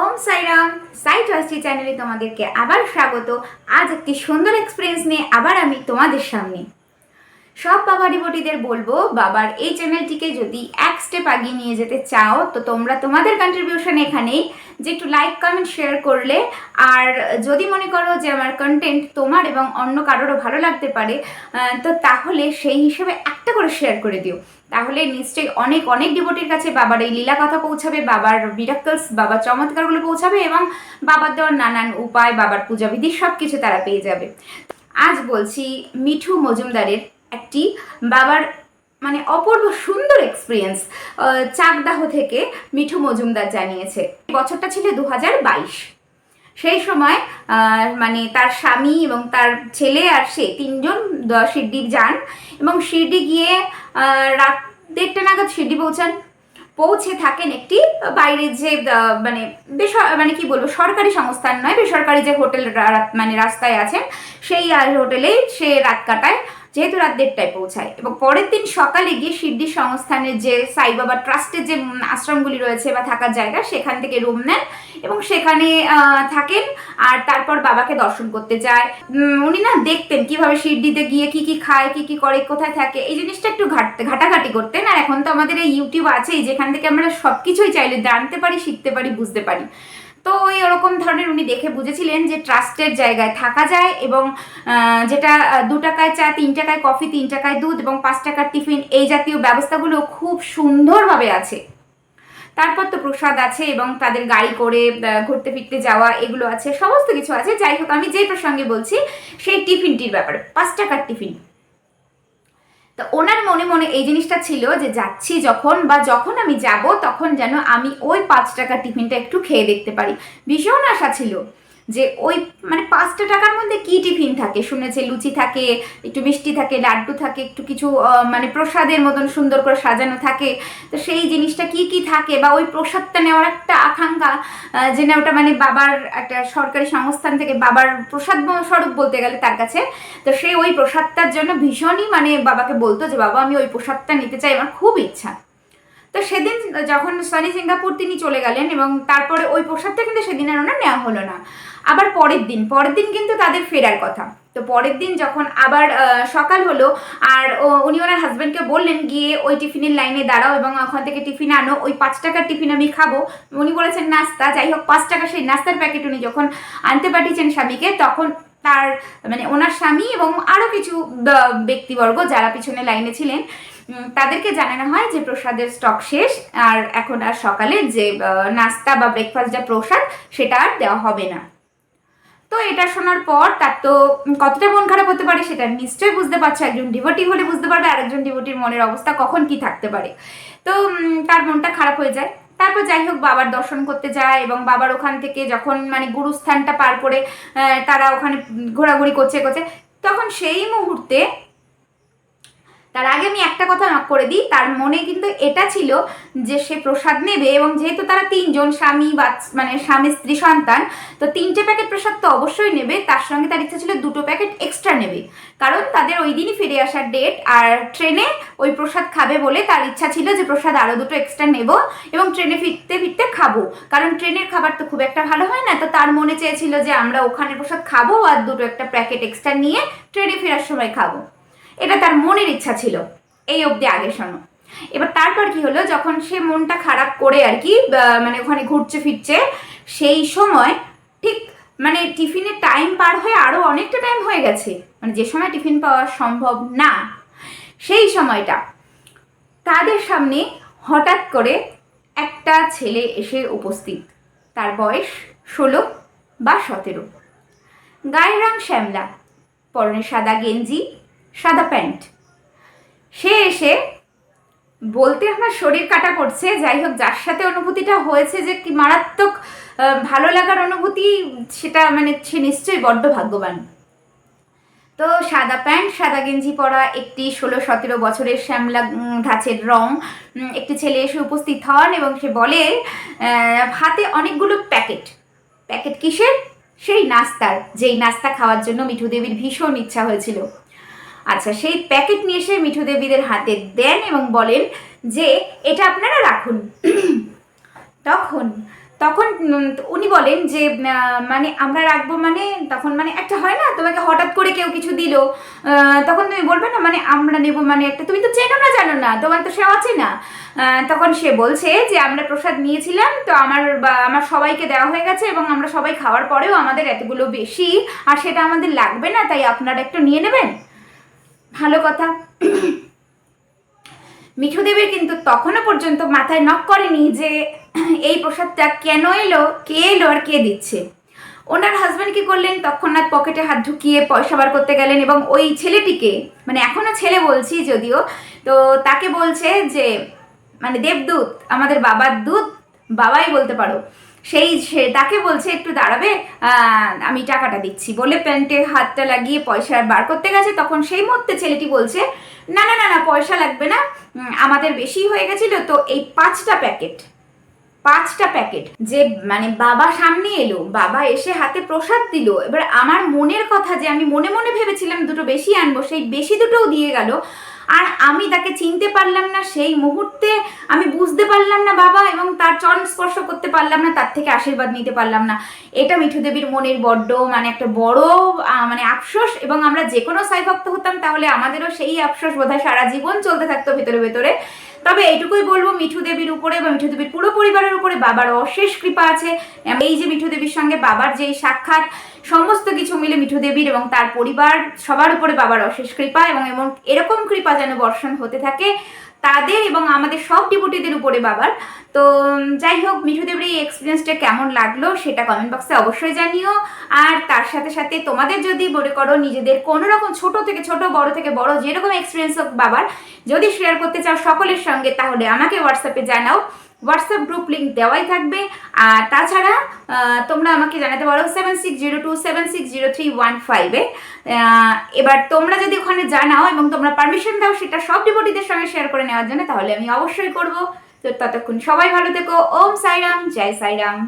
ওম সাইরাম, সাই trustee চ্যানেলে তোমাদেরকে আবার স্বাগত। আজ একটি সুন্দর এক্সপিরিয়েন্স নিয়ে আবার আমি তোমাদের সামনে। সব বাবা ডিভোটিদের বলব, বাবার এই চ্যানেলটিকে যদি এক স্টেপ আগিয়ে নিয়ে যেতে চাও, তো তোমরা তোমাদের কন্ট্রিবিউশন এখানেই। যে একটু লাইক কমেন্ট শেয়ার করলে, আর যদি মনে করো যে আমার কন্টেন্ট তোমার এবং অন্য কারোরও ভালো লাগতে পারে তো তাহলে সেই হিসেবে একটা করে শেয়ার করে দিও। তাহলে নিশ্চয়ই অনেক অনেক ডিভোটির কাছে বাবার এই লীলা কথা পৌঁছাবে, বাবার মিরাকলস বাবার চমৎকারগুলো পৌঁছাবে এবং বাবার দেওয়ার নানান উপায়, বাবার পূজাবিধি সব কিছু তারা পেয়ে যাবে। আজ বলছি মিঠু মজুমদারের একটি বাবার মানে অপূর্ব সুন্দর এক্সপিরিয়েন্স চাকদাহ থেকে মিঠু মজুমদার জানিয়েছে। বছরটা ছিল দু সেই সময় মানে তার স্বামী এবং তার ছেলে আর সে তিনজন শিরডি যান এবং শিরডি গিয়ে রাত দেড়টা নাগাদ শিরডি পৌঁছান। পৌঁছে থাকেন একটি বাইরে যে মানে বেস মানে কি বলব, সরকারি সংস্থান নয়, বেসরকারি যে হোটেল মানে রাস্তায় আছেন, সেই হোটেলেই সে রাত কাটায়। যেহেতু রাত দেড়টায় পৌঁছায়। এবং পরের দিন সকালে গিয়ে সিদ্ধি সংস্থানের যে সাইবাবা ট্রাস্টের যে আশ্রমগুলি রয়েছে বা থাকার জায়গা, সেখান থেকে রুম নেন এবং সেখানে থাকেন আর তারপর বাবাকে দর্শন করতে যায়। উনি না দেখতেন কীভাবে শিরডিতে গিয়ে কি কি খায়, কি কি করে, কোথায় থাকে। এই জিনিসটা একটু ঘাটতে ঘাটাঘাটি করতেন। আর এখন তো আমাদের এই ইউটিউব আছেই, যেখান থেকে আমরা সব কিছুই চাইলে জানতে পারি, শিখতে পারি, বুঝতে পারি। তো ওই ওরকম ধরনের উনি দেখে বুঝেছিলেন যে ট্রাস্টের জায়গায় থাকা যায় এবং যেটা দু টাকায় চা, তিন টাকায় কফি তিন টাকায় দুধ এবং পাঁচ টাকার টিফিন এই জাতীয় ব্যবস্থাগুলো খুব সুন্দরভাবে আছে। তারপর তো প্রসাদ আছে এবং তাদের গাড়ি করে ঘুরতে ফিরতে যাওয়া এগুলো আছে, সমস্ত কিছু আছে। যাই হোক, আমি যে প্রসঙ্গে বলছি, সেই টিফিনটির ব্যাপারে, পাঁচ টাকার টিফিন তো ওনার মনে মনে এই জিনিসটা ছিল যে যাচ্ছি যখন বা যখন আমি যাব তখন যেন আমি ওই পাঁচ টাকার টিফিনটা একটু খেয়ে দেখতে পারি। ভীষণ আশা ছিল। যে ওই মানে পাঁচটা টাকার মধ্যে কি টিফিন থাকে? শুনেছে লুচি থাকে, একটু মিষ্টি থাকে, লাড্ডু থাকে, একটু কিছু মানে প্রসাদের মতন সুন্দর করে সাজানো থাকে। তো সেই জিনিসটা কি কি থাকে? বা ওই প্রসাদটা নেওয়ার একটা আকাঙ্ক্ষা যে না ওটা মানে বাবার একটা সরকারি সংস্থান থেকে বাবার প্রসাদ স্বরূপ বলতে গেলে তার কাছে। তো সে ওই প্রসাদটার জন্য ভীষণই মানে বাবাকে বলতো যে, বাবা, আমি ওই প্রসাদটা নিতে চাই, আমার খুব ইচ্ছা। তো সেদিন যখন সনি সিঙ্গাপুর তিনি চলে গেলেন এবং তারপরে ওই প্রসাদটা কিন্তু সেদিন আর ওনার নেওয়া হলো না। আবার পরের দিন পরের দিন কিন্তু তাদের ফেরার কথা। তো পরের দিন যখন আবার সকাল হলো, আর উনি ওনার হাজব্যান্ডকে বললেন, গিয়ে ওই টিফিনের লাইনে দাঁড়াও এবং ওখান থেকে টিফিন আনো, ওই পাঁচ টাকার টিফিন আমি খাব। উনি বলেছেন, নাস্তা, যাই হোক, পাঁচ টাকা সেই নাস্তার প্যাকেট উনি যখন আনতে পাঠিয়েছেন স্বামীকে, তখন তার মানে ওনার স্বামী এবং আরও কিছু ব্যক্তিবর্গ যারা পিছনে লাইনে ছিলেন তাদেরকে জানানো হয় যে প্রসাদের স্টক শেষ, আর এখন আর সকালে যে নাস্তা বা ব্রেকফাস্ট যা প্রসাদ, সেটা আর দেওয়া হবে না। তো এটা শোনার পর তার তো কতটা মন খারাপ হতে পারে সেটা নিশ্চয়ই বুঝতে পারছে। একজন ডিভোটি হলে বুঝতে পারবে আর একজন ডিভোটির মনের অবস্থা কখন কি থাকতে পারে। তো তার মনটা খারাপ হয়ে যায়। তারপর যাই হোক, বাবার দর্শন করতে যায় এবং বাবার ওখান থেকে যখন মানে গুরুস্থানটা পার করে তারা ওখানে ঘোরাঘুরি করছে করছে, তখন সেই মুহূর্তে তার আগে আমি একটা কথা নক করে দিই, তার মনে কিন্তু এটা ছিল যে সে প্রসাদ নেবে এবং যেহেতু তারা তিনজন স্বামী বা মানে স্বামী স্ত্রী সন্তান, তো তিনটে প্যাকেট প্রসাদ তো অবশ্যই নেবে, তার সঙ্গে তার ইচ্ছা ছিল দুটো প্যাকেট এক্সট্রা নেবে। কারণ তাদের ওই দিনই ফিরে আসার ডেট আর ট্রেনে ওই প্রসাদ খাবে বলে তার ইচ্ছা ছিল যে প্রসাদ আরও দুটো এক্সট্রা নেব এবং ট্রেনে ফিরতে ফিরতে খাব। কারণ ট্রেনের খাবার তো খুব একটা ভালো হয় না, তো তার মনে চেয়েছিল যে আমরা ওখানে প্রসাদ খাব আর দুটো একটা প্যাকেট এক্সট্রা নিয়ে ট্রেনে ফেরার সময় খাব। এটা তার মনের ইচ্ছা ছিল। এই অবধি আগে শোনো। এবার তারপর কি হলো, যখন সে মনটা খারাপ করে আর কি মানে ওখানে ঘুরছে ফিরছে, সেই সময় ঠিক মানে টিফিনের টাইম পার হয়ে আরও অনেকটা টাইম হয়ে গেছে। মানে যে সময় টিফিন পাওয়া সম্ভব না, সেই সময়টা তাদের সামনে হঠাৎ করে একটা ছেলে এসে উপস্থিত। তার বয়স ষোলো বা সতেরো। গায়ের রং শ্যামলা, পরনে সাদা গেঞ্জি সাদা প্যান্ট। সে এসে বলতে আমার শরীর কাটা করছে, যাই হোক যার সাথে অনুভূতিটা হয়েছে যে কি মারাত্মক ভালো লাগার অনুভূতি, সেটা মানে সে নিশ্চয়ই বড্ড ভাগ্যবান। তো সাদা প্যান্ট, সাদা গেঞ্জি পরা একটি ষোলো সতেরো বছরের শ্যামলা ধাঁচের রং একটি ছেলে এসে উপস্থিত হন এবং সে বলে হাতে অনেকগুলো প্যাকেট। প্যাকেট কিসের? সেই নাস্তার, যেই নাস্তা খাওয়ার জন্য মিঠু দেবীর ভীষণ ইচ্ছা হয়েছিল। আচ্ছা সেই প্যাকেট নিয়ে এসে মিঠু দেবীদের হাতে দেন এবং বলেন যে, এটা আপনারা রাখুন। তখন তখন উনি বলেন যে মানে আমরা রাখব মানে? তখন মানে একটা হয় না, তোমাকে হঠাৎ করে কেউ কিছু দিল। তখন তুমি বলবে না মানে আমরা নেব মানে একটা? তুমি তো চেনো না, জানো না, তোমার তো সে আছে না। তখন সে বলছে যে, আমরা প্রসাদ নিয়েছিলাম, তো আমার বা, আমার সবাইকে দেওয়া হয়ে গেছে এবং আমরা সবাই খাওয়ার পরেও আমাদের এতগুলো বেশি, আর সেটা আমাদের লাগবে না, তাই আপনারা একটু নিয়ে নেবেন? ভালো কথা। মিঠু দেবীর কিন্তু তখনও পর্যন্ত মাথায় নক করেনি যে এই প্রসাদটা কেন এলো, কে এলো আর কে দিচ্ছে। ওনার হাজব্যান্ড কি করলেন? তৎক্ষণাৎ পকেটে হাত ঢুকিয়ে পয়সা বার করতে গেলেন এবং ওই ছেলেটিকে মানে এখনও ছেলে বলছি যদিও, তো তাকে বলছে যে মানে দেবদূত, আমাদের বাবার দূত, বাবাই বলতে পারো। সেই সে তাকে বলছে, একটু দাঁড়াবে আমি টাকাটা দিচ্ছি। বলে প্যান্টে হাতটা লাগিয়ে পয়সা বার করতে গেছে। তখন সেই মুহূর্তে ছেলেটি বলছে, না না না না, পয়সা লাগবে না আমাদের বেশি হয়ে গেছিল তো এই পাঁচটা প্যাকেট পাঁচটা প্যাকেট। যে মানে বাবা সামনে এলো, বাবা এসে হাতে প্রসাদ দিল। এবার আমার মনের কথা যে আমি মনে মনে ভেবেছিলাম দুটো বেশি আনব, সেই বেশি দুটোও দিয়ে গেল। আর আমি তাকে চিনতে পারলাম না সেই মুহূর্তে। আমি বুঝতে পারলাম না বাবা এবং তার চরণ স্পর্শ করতে পারলাম না, তার থেকে আশীর্বাদ নিতে পারলাম না। এটা মিঠু দেবীর মনের বড্ড মানে একটা বড় মানে আফসোস এবং আমরা যে কোনো সাইভক্ত হতাম তাহলে আমাদেরও সেই আফসোস বোধহয় সারা জীবন চলতে থাকতো ভেতরে ভেতরে। তবে এইটুকুই বলব, মিঠু দেবীর উপরে বা মিঠু দেবীর পুরো পরিবারের উপরে বাবার অশেষ কৃপা আছে। এই যে মিঠু দেবীর সঙ্গে বাবার যেই সাক্ষাৎ, সমস্ত কিছু মিলে মিঠু দেবীর এবং তার পরিবার, সবার উপরে বাবার অশেষ কৃপা এবং এমন এরকম কৃপা যেন বর্ষণ হতে থাকে। তাদের এবং আমাদের সব ডিপুটিদের উপরে বাবার। তো, যাই হোক, মিঠু দেবের এই এক্সপিরিয়েন্সটা কেমন লাগল সেটা কমেন্ট বক্সে অবশ্যই জানিও। আর তার সাথে সাথে তোমাদের যদি মনে করো নিজেদের কোনো রকম ছোট থেকে ছোট, বড় থেকে বড় যেরকম এক্সপিরিয়েন্স হোক বাবার, যদি শেয়ার করতে চাও সকলের সঙ্গে, তাহলে আমাকে হোয়াটসঅ্যাপে জানাও। হোয়াটসঅ্যাপ গ্রুপ লিঙ্ক দেওয়াই থাকবে। আর তাছাড়া তোমরা আমাকে জানাতে পারো seven six zero two seven six zero three one ফাইভে এবার তোমরা যদি ওখানে জানাও এবং তোমরা পারমিশন দাও, সেটা সব ডিপোটিদের সঙ্গে শেয়ার করে নেওয়ার জন্য, তাহলে আমি অবশ্যই করব। তো ততক্ষণ সবাই ভালো থেকো। ওম সাইরাম, জয় সাইরাম।